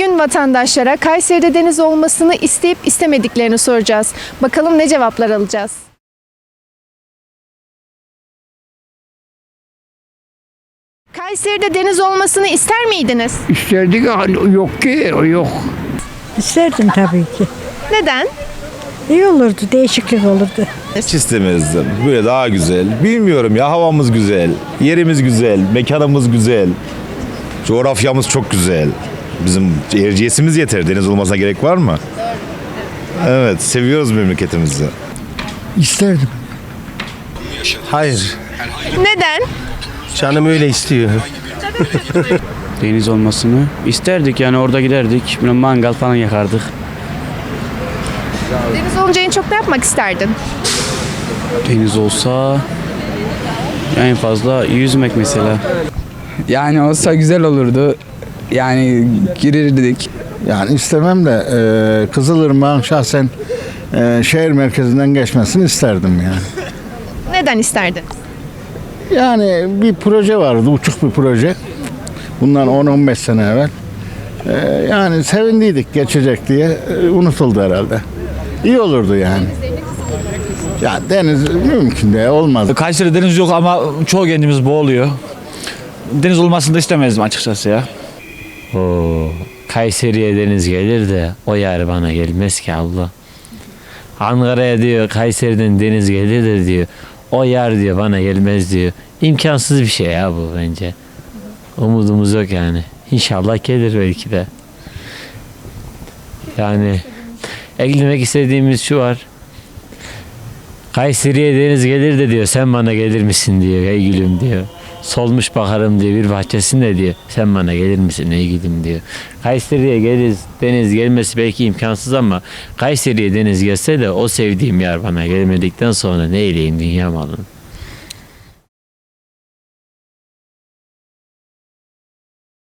Bugün vatandaşlara Kayseri'de deniz olmasını isteyip istemediklerini soracağız. Bakalım ne cevaplar alacağız. Kayseri'de deniz olmasını ister miydiniz? İsterdik ama yok ki o yok. İsterdim tabii ki. Neden? İyi olurdu, değişiklik olurdu. Hiç istemezdim. Böyle daha güzel. Bilmiyorum ya havamız güzel. Yerimiz güzel. Mekanımız güzel. Coğrafyamız çok güzel. Bizim erciyesimiz yeter. Deniz olmasına gerek var mı? Evet. Seviyoruz memleketimizi. İsterdim. Hayır. Neden? Canım öyle istiyor. deniz olmasını isterdik yani orada giderdik mangal falan yakardık. Deniz olunca en çok ne yapmak isterdin? Deniz olsa en fazla yüzmek mesela. Yani olsa güzel olurdu. Yani girirdik. Yani istemem de e, Kızılırmak'ın şahsen e, şehir merkezinden geçmesini isterdim yani. Neden isterdin? Yani bir proje vardı, uçuk bir proje. Bundan 10-15 sene evvel. E, yani sevindiydik geçecek diye e, unutuldu herhalde. İyi olurdu yani. Ya deniz mümkün de olmaz. Kayseri deniz yok ama çoğu kendimiz boğuluyor. Deniz olmasını da istemezdim açıkçası ya. Oo, Kayseri'ye deniz gelir de o yer bana gelmez ki abla. Ankara'ya diyor Kayseri'den deniz gelir de diyor. O yer diyor bana gelmez diyor. İmkansız bir şey ya bu bence. Umudumuz yok yani. İnşallah gelir belki de. Yani eklemek istediğimiz şu var. Kayseri'ye deniz gelir de diyor sen bana gelir misin diyor ey gülüm diyor. Solmuş bakarım diyor bir bahçesinde diyor. Sen bana gelir misin ey gülüm diyor. Kayseri'ye deniz, deniz gelmesi belki imkansız ama Kayseri'ye deniz gelse de o sevdiğim yer bana gelmedikten sonra ne eyleyim dünya malını.